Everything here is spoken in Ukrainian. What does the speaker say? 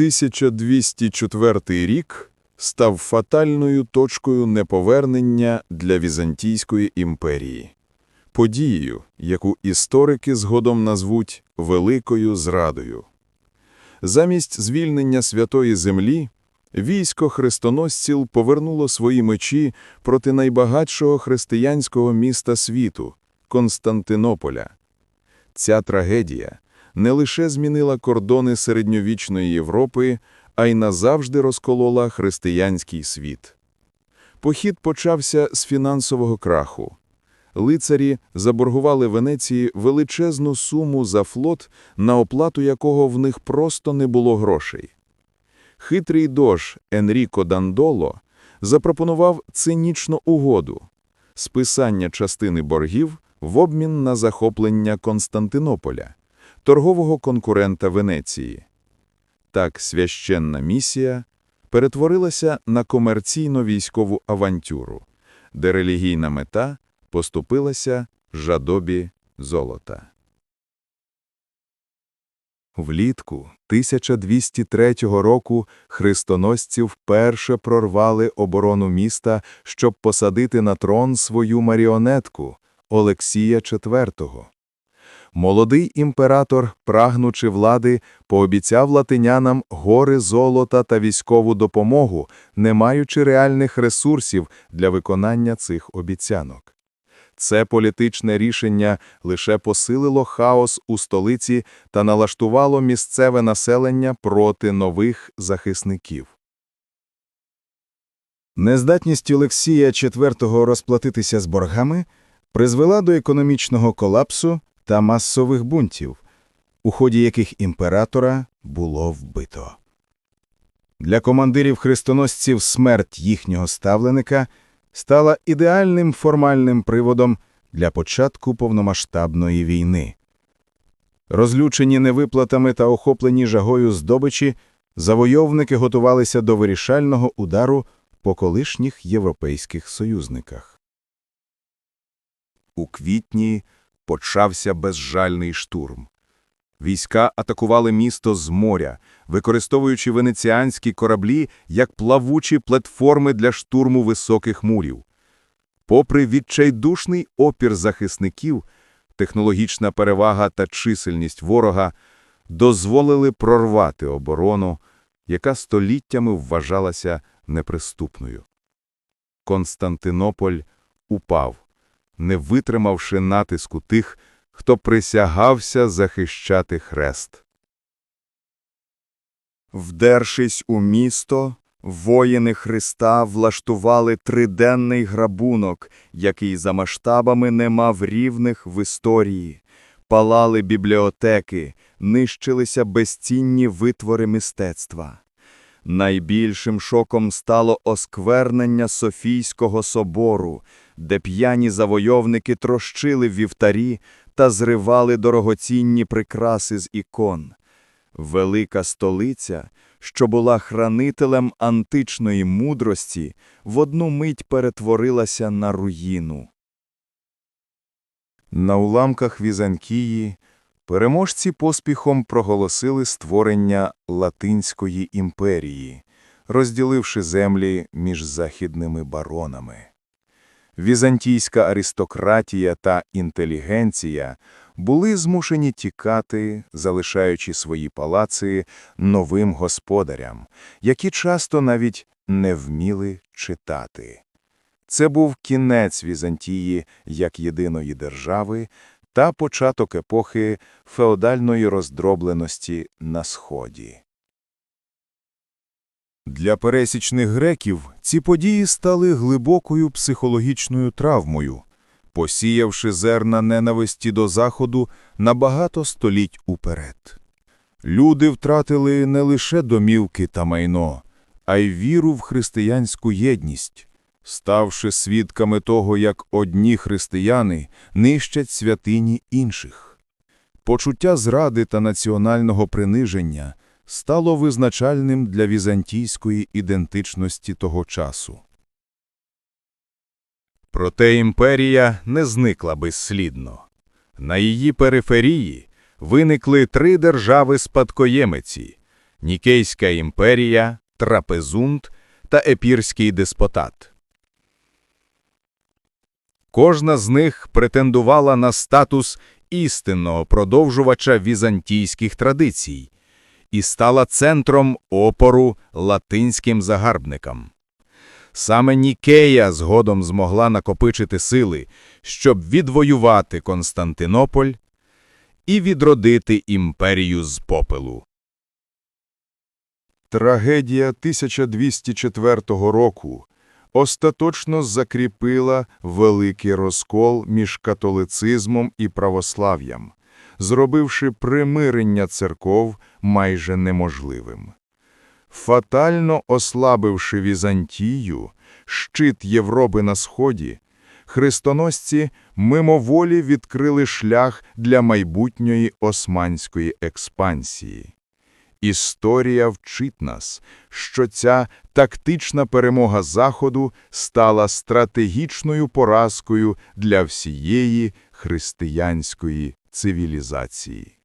1204 рік став фатальною точкою неповернення для Візантійської імперії, подією, яку історики згодом назвуть «Великою зрадою». Замість звільнення Святої Землі військо хрестоносців повернуло свої мечі проти найбагатшого християнського міста світу – Константинополя. Ця трагедія не лише змінила кордони середньовічної Європи, а й назавжди розколола християнський світ. Похід почався з фінансового краху. Лицарі заборгували Венеції величезну суму за флот, на оплату якого в них просто не було грошей. Хитрий дож Енріко Дандоло запропонував цинічну угоду – списання частини боргів в обмін на захоплення Константинополя, торгового конкурента Венеції. Так священна місія перетворилася на комерційно-військову авантюру, де релігійна мета поступилася жадобі золота. Влітку 1203 року хрестоносці вперше прорвали оборону міста, щоб посадити на трон свою маріонетку Олексія IV. Молодий імператор, прагнучи влади, пообіцяв латинянам гори золота та військову допомогу, не маючи реальних ресурсів для виконання цих обіцянок. Це політичне рішення лише посилило хаос у столиці та налаштувало місцеве населення проти нових захисників. Нездатність Олексія IV розплатитися з боргами призвела до економічного колапсу та масових бунтів, у ході яких імператора було вбито. Для командирів хрестоносців смерть їхнього ставленика стала ідеальним формальним приводом для початку повномасштабної війни. Розлючені невиплатами та охоплені жагою здобичі, завойовники готувалися до вирішального удару по колишніх європейських союзниках. У квітні почався безжальний штурм. Війська атакували місто з моря, використовуючи венеціанські кораблі як плавучі платформи для штурму високих мурів. Попри відчайдушний опір захисників, технологічна перевага та чисельність ворога дозволили прорвати оборону, яка століттями вважалася неприступною. Константинополь упав, не витримавши натиску тих, хто присягався захищати хрест. Вдершись у місто, воїни Христа влаштували триденний грабунок, який за масштабами не мав рівних в історії. Палали бібліотеки, нищилися безцінні витвори мистецтва. Найбільшим шоком стало осквернення Софійського собору, де п'яні завойовники трощили вівтарі та зривали дорогоцінні прикраси з ікон. Велика столиця, що була хранителем античної мудрості, в одну мить перетворилася на руїну. На уламках Візантії переможці поспіхом проголосили створення Латинської імперії, розділивши землі між західними баронами. Візантійська аристократія та інтелігенція були змушені тікати, залишаючи свої палаци новим господарям, які часто навіть не вміли читати. Це був кінець Візантії як єдиної держави та початок епохи феодальної роздробленості на Сході. Для пересічних греків ці події стали глибокою психологічною травмою, посіявши зерна ненависті до Заходу на багато століть уперед. Люди втратили не лише домівки та майно, а й віру в християнську єдність, ставши свідками того, як одні християни нищать святині інших. Почуття зради та національного приниження стало визначальним для візантійської ідентичності того часу. Проте імперія не зникла безслідно. На її периферії виникли три держави-спадкоємиці, Нікейська імперія, Трапезунд та Епірський деспотат. Кожна з них претендувала на статус істинного продовжувача візантійських традицій і стала центром опору латинським загарбникам. Саме Нікея згодом змогла накопичити сили, щоб відвоювати Константинополь і відродити імперію з попелу. Трагедія 1204 року остаточно закріпила великий розкол між католицизмом і православ'ям, зробивши примирення церков майже неможливим. Фатально ослабивши Візантію, щит Європи на Сході, хрестоносці мимоволі відкрили шлях для майбутньої османської експансії. Історія вчить нас, що ця тактична перемога Заходу стала стратегічною поразкою для всієї християнської цивілізації.